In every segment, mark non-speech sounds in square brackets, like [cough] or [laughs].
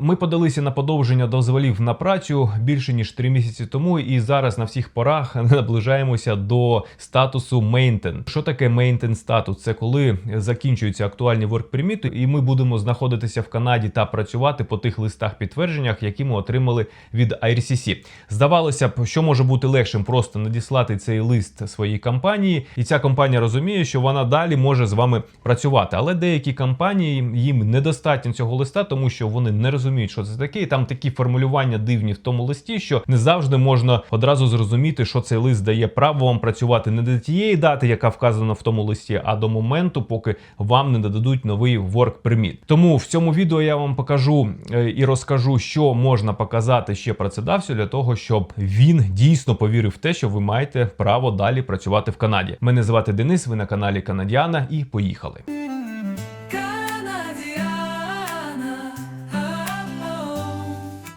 Ми подалися на подовження дозволів на працю більше ніж три місяці тому, і зараз на всіх порах [laughs] наближаємося до статусу Maintain. Що таке Maintain статус? Це коли закінчуються актуальні work permit, і ми будемо знаходитися в Канаді та працювати по тих листах підтвердженнях, які ми отримали від IRCC. Здавалося б, що може бути легшим просто надіслати цей лист своїй компанії, і ця компанія розуміє, що вона далі може з вами працювати. Але деякі компанії їм недостатньо цього листа, тому що вони не розуміють, що це таке. І там такі формулювання дивні в тому листі, що не завжди можна одразу зрозуміти, що цей лист дає право вам працювати не до тієї дати, яка вказана в тому листі, а до моменту, поки вам не додадуть новий work permit. Тому в цьому відео я вам покажу е, і розкажу, що можна показати ще працедавцю для того, щоб він дійсно повірив в те, що ви маєте право далі працювати в Канаді. Мене звати Денис. Ви на каналі Канадіана, і поїхали.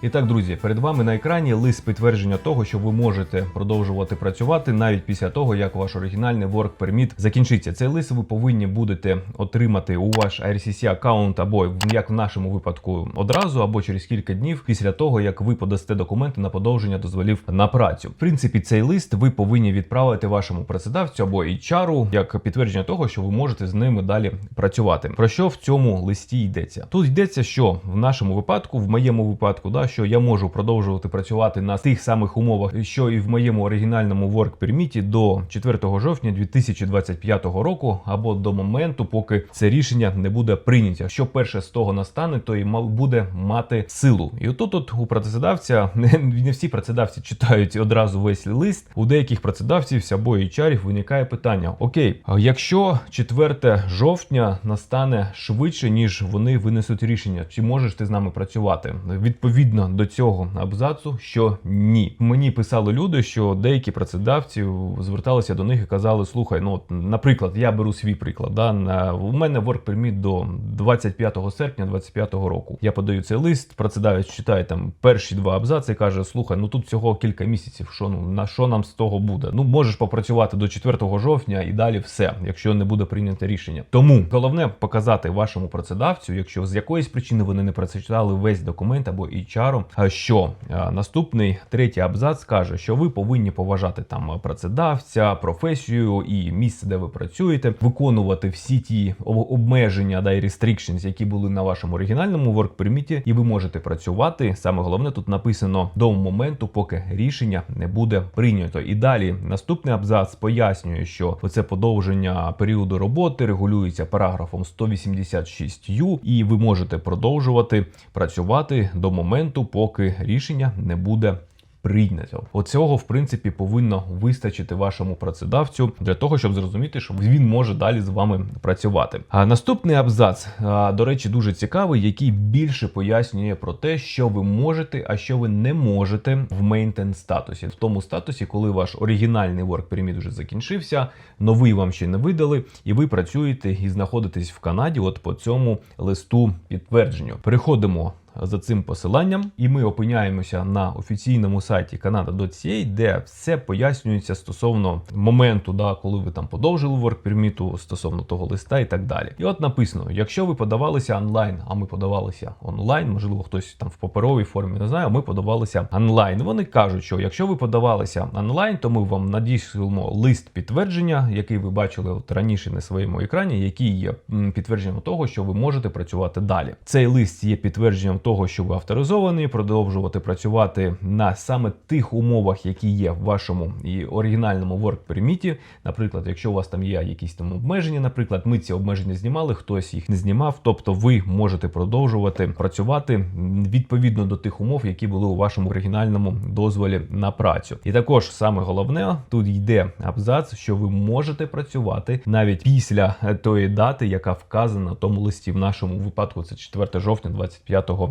І так, друзі, перед вами на екрані лист підтвердження того, що ви можете продовжувати працювати навіть після того, як ваш оригінальний work permit закінчиться. Цей лист ви повинні будете отримати у ваш IRCC аккаунт або як в нашому випадку одразу, або через кілька днів після того, як ви подасте документи на подовження дозволів на працю. В принципі, цей лист ви повинні відправити вашому працедавцю або HR як підтвердження того, що ви можете з ними далі працювати. Про що в цьому листі йдеться? Тут йдеться, що в нашому випадку, в моєму випадку, да, що я можу продовжувати працювати на тих самих умовах, що і в моєму оригінальному work permit до 4 жовтня 2025 року, або до моменту, поки це рішення не буде прийняття. Що перше з того настане, то і буде мати силу. І отут от у працедавця не, [laughs] не всі працедавці читають одразу весь лист. У деяких працедавців або HR виникає питання: Окей, якщо 4 жовтня настане швидше, ніж вони винесуть рішення, чи можеш ти з нами працювати? Відповідно до цього абзацу, що ні. Мені писали люди, що деякі працедавці зверталися до них і казали: слухай, ну наприклад, я беру свій приклад. Да, на у мене work permit до 25 серпня 25 року. Я подаю цей лист, працедавець читає там перші два абзаци каже: слухай, ну тут всього кілька місяців. Що ну на що нам з того буде? Ну можеш попрацювати до 4 жовтня і далі все, якщо не буде прийнято рішення. Тому головне показати вашому працедавцю, якщо з якоїсь причини вони не прочитали весь документ або HR, а що наступний третій абзац каже, що ви повинні поважати там працедавця, професію і місце, де ви працюєте, виконувати всі ті обмеження да, і restrictions, які були на вашому оригінальному permit, і ви можете працювати. Саме головне тут написано до моменту, поки рішення не буде прийнято. І далі наступний абзац пояснює, що оце подовження періоду роботи регулюється параграфом 186ю, і ви можете продовжувати працювати до моменту, поки рішення не буде. Прийнято оцього в принципі повинно вистачити вашому працедавцю для того, щоб зрозуміти, що він може далі з вами працювати. А наступний абзац, до речі, дуже цікавий, який більше пояснює про те, що ви можете, а що ви не можете в maintain статусі, в тому статусі, коли ваш оригінальний work permit вже закінчився, новий вам ще не видали, і ви працюєте і знаходитесь в Канаді. От по цьому листу підтвердженню. Переходимо за цим посиланням, і ми опиняємося на офіційному сайті Canada.ca, де все пояснюється стосовно моменту, да, коли ви там подовжили work permit, стосовно того листа і так далі. І от написано: якщо ви подавалися онлайн, а ми подавалися онлайн, можливо, хтось там в паперовій формі не знає, ми подавалися онлайн. Вони кажуть, що якщо ви подавалися онлайн, то ми вам надішлемо лист підтвердження, який ви бачили от раніше на своєму екрані, який є підтвердженням того, що ви можете працювати далі. Цей лист є підтвердженням того, що ви авторизовані, продовжувати працювати на саме тих умовах, які є в вашому і оригінальному work permit. Наприклад, якщо у вас там є якісь там обмеження, наприклад, ми ці обмеження знімали, хтось їх не знімав. Тобто, ви можете продовжувати працювати відповідно до тих умов, які були у вашому оригінальному дозволі на працю. І також саме головне тут йде абзац, що ви можете працювати навіть після тої дати, яка вказана в тому листі. В нашому випадку це 4 жовтня 25-го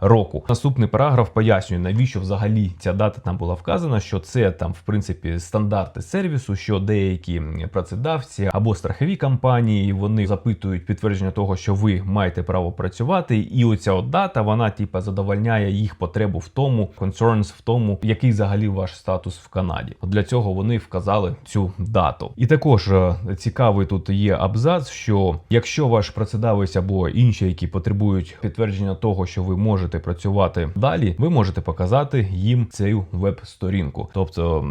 року. Наступний параграф пояснює, навіщо взагалі ця дата там була вказана, що це там, в принципі, стандарти сервісу, що деякі працедавці або страхові компанії вони запитують підтвердження того, що ви маєте право працювати, і оця от дата вона типа задовольняє їх потребу в тому, concerns в тому, який взагалі ваш статус в Канаді. От Для цього вони вказали цю дату. І також е, цікавий тут є абзац, що якщо ваш працедавець або інші, які потребують підтвердження того, що ви можете можете працювати далі, ви можете показати їм цю веб-сторінку. Тобто,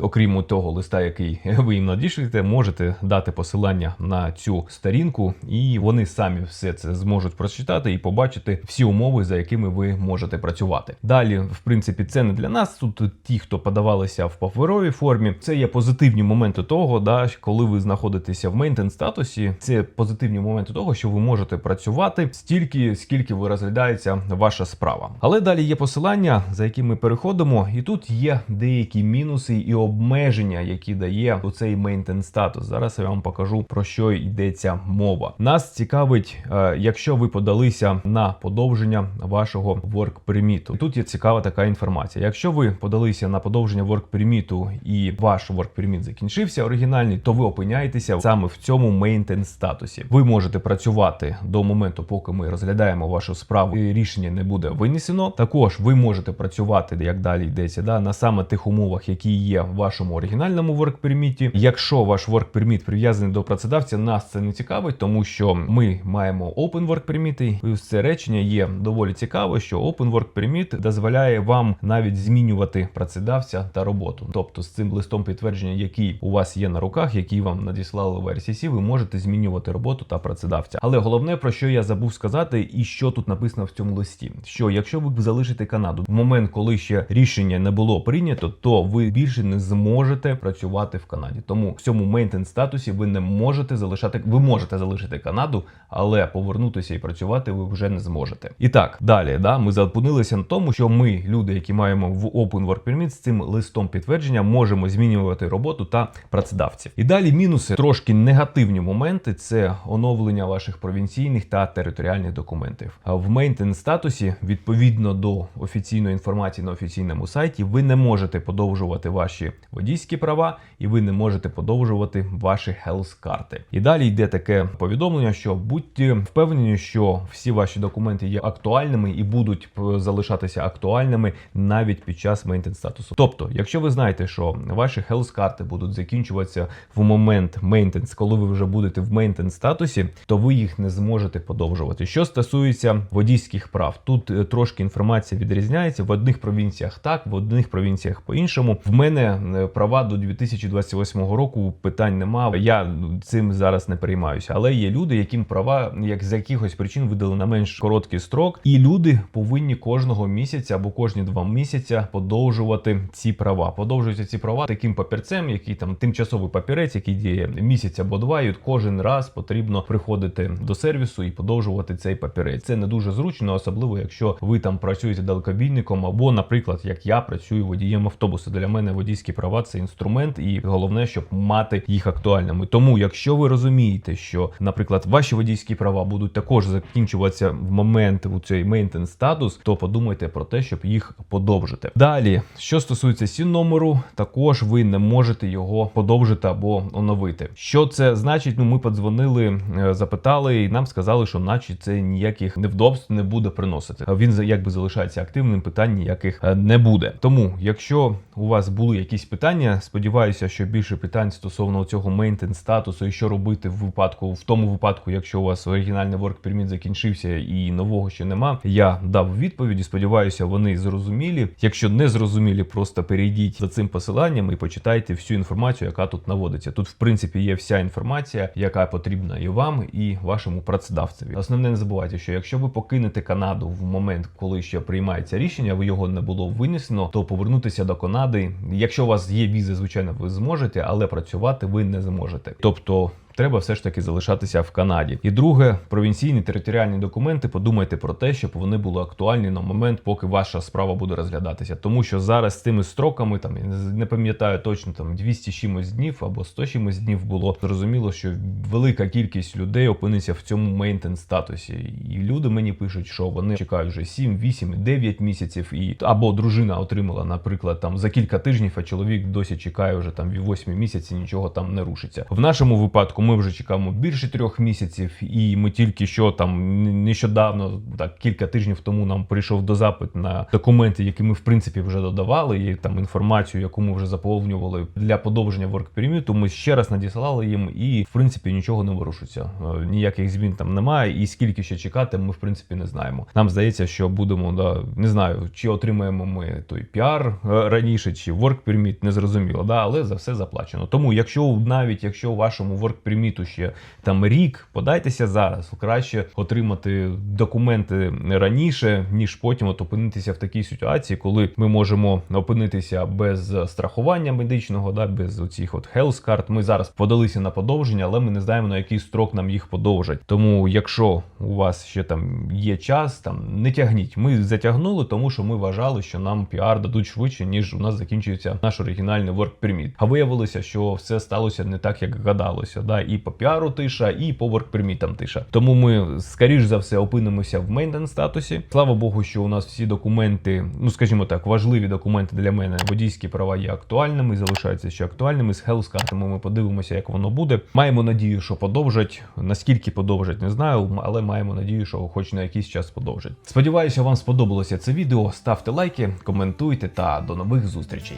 окрім того листа, який [laughs] ви їм надішлете, можете дати посилання на цю сторінку, і вони самі все це зможуть прочитати і побачити всі умови, за якими ви можете працювати. Далі, в принципі, це не для нас. Тут ті, хто подавалися в паперовій формі, це є позитивні моменти того, да, коли ви знаходитеся в мейнтен статусі. Це позитивні моменти того, що ви можете працювати стільки, скільки ви розглядається ваша справа. Але далі є посилання, за які ми переходимо, і тут є деякі мінуси і обмеження, які дає оцей мейнтен статус. Зараз я вам покажу про що йдеться мова. Нас цікавить, е, якщо ви подалися на подовження вашого work permit. Тут є цікава така інформація. Якщо ви подалися на подовження work permit і ваш work permit закінчився оригінальний, то ви опиняєтеся саме в цьому мейнтен статусі. Ви можете працювати до моменту, поки ми розглядаємо вашу справу, і рішення не буде винесено. Також ви можете працювати, як далі йдеться, да, на саме тих умовах, які є в вашому оригінальному permit. Якщо ваш permit прив'язаний до працедавця, нас це не цікавить, тому що ми маємо open work permit, і ось це речення є доволі цікаво, що open work permit дозволяє вам навіть змінювати працедавця та роботу. Тобто з цим листом підтвердження, який у вас є на руках, який вам надіслали в RCC, ви можете змінювати роботу та працедавця. Але головне про що я забув сказати, і що тут написано в цьому листі: що якщо ви залишите Канаду в момент, коли ще рішення не було прийнято, то ви більше не зможете працювати в Канаді. Тому в цьому мейнтен статусі ви не можете залишати. Ви можете залишити Канаду, але повернутися і працювати ви вже не зможете. І так далі, да, ми зупинилися на тому, що ми, люди, які маємо в Open Work Permit, з цим листом підтвердження можемо змінювати роботу та працедавців. І далі мінуси трошки негативні моменти це оновлення ваших провінційних та територіальних документів. В мейнтен статусі, відповідно до офіційної інформації на офіційному сайті, ви не можете подовжувати ваші водійські права і ви не можете подовжувати ваші health карти. І далі йде таке повідомлення, що будьте впевнені, що всі ваші документи є актуальними і будуть залишатися актуальними навіть під час мейнтен статусу. Тобто, якщо ви знаєте, що ваші health карти будуть закінчуватися в момент мейнтенс, коли ви вже будете в мейнтен статусі, то ви їх не зможете подовжувати. Що стосується водійських прав, тут е, трошки інформація відрізняється в одних провінціях так, в одних провінціях по-іншому. В мене е, права до 2028 року питань нема. Я цим зараз не переймаюся. Але є люди, яким права як з якихось причин видали на менш короткий строк, і люди повинні кожного місяця або кожні два місяця подовжувати ці права. Подовжуються ці права таким папірцем, який там тимчасовий папірець, який діє місяць або два, і кожен раз потрібно приходити до сервісу і подовжувати цей папірець. Це не дуже зручно, особливо якщо ви там працюєте далекобійником, або, наприклад, як я працюю водієм автобуса. Для мене водійські права це інструмент, і головне, щоб мати їх актуальними. Тому, якщо ви розумієте, що, наприклад, ваші водійські права будуть також закінчуватися в момент у цей мейнтен статус, то подумайте про те, щоб їх подовжити. Далі, що стосується сін номеру, також ви не можете його подовжити або оновити. Що це значить? Ну, ми подзвонили, е, запитали, і нам сказали, що наче це ніяких невдобств не буде приносити. Він за- якби залишається активним, питань ніяких е, не буде. Тому, якщо у вас були якісь питання, сподіваюся, що більше питань стосовно цього мейнтен статусу і що робити в випадку, в тому випадку, якщо у вас оригінальний work permit закінчився і нового ще нема. Я дав відповіді. Сподіваюся, вони зрозумілі. Якщо не зрозумілі, просто перейдіть за цим посиланням і почитайте всю інформацію, яка тут наводиться. Тут, в принципі, є вся інформація, яка потрібна і вам, і вашому працедавцеві. Основне, не забувайте, що якщо ви покинете Канаду в момент, коли ще приймається рішення, ви його не було винесено, то повернутися до Канади. Якщо у вас є візи, звичайно, ви зможете, але працювати ви не зможете. Тобто. Треба все ж таки залишатися в Канаді. І друге, провінційні територіальні документи. Подумайте про те, щоб вони були актуальні на момент, поки ваша справа буде розглядатися. Тому що зараз з тими строками, там не- пам'ятаю точно там 200 чимось днів або 100 чимось днів було зрозуміло, що велика кількість людей опиниться в цьому мейнтен статусі. І люди мені пишуть, що вони чекають вже 7, 8, 9 місяців, і або дружина отримала, наприклад, там за кілька тижнів, а чоловік досі чекає вже там 8 місяці, нічого там не рушиться. В нашому випадку ми вже чекаємо більше трьох місяців, і ми тільки що там нещодавно, так кілька тижнів тому, нам прийшов до запит на документи, які ми в принципі вже додавали, і там інформацію, яку ми вже заповнювали для подовження work permit, Ми ще раз надіслали їм, і в принципі нічого не вирушиться. Е, Ніяких змін там немає, і скільки ще чекати, ми в принципі не знаємо. Нам здається, що будемо да не знаю, чи отримаємо ми той піар е, раніше, чи work permit, не зрозуміло, да, але за все заплачено. Тому, якщо навіть якщо у вашому work permit ще там рік, подайтеся зараз. Краще отримати документи раніше, ніж потім от опинитися в такій ситуації, коли ми можемо опинитися без страхування медичного, да, без оцих от health card. Ми зараз подалися на подовження, але ми не знаємо на який строк нам їх подовжать. Тому, якщо у вас ще там є час, там не тягніть. Ми затягнули, тому що ми вважали, що нам піар дадуть швидше, ніж у нас закінчується наш оригінальний work permit. А виявилося, що все сталося не так, як гадалося. Да? І по піару тиша, і по permit тиша. Тому ми скоріш за все опинимося в maintenance статусі. Слава Богу, що у нас всі документи, ну скажімо так, важливі документи для мене, водійські права є актуальними, залишаються ще актуальними. З health картами ми подивимося, як воно буде. Маємо надію, що подовжать. Наскільки подовжать, не знаю, але маємо надію, що хоч на якийсь час подовжать. Сподіваюся, вам сподобалося це відео. Ставте лайки, коментуйте та до нових зустрічей.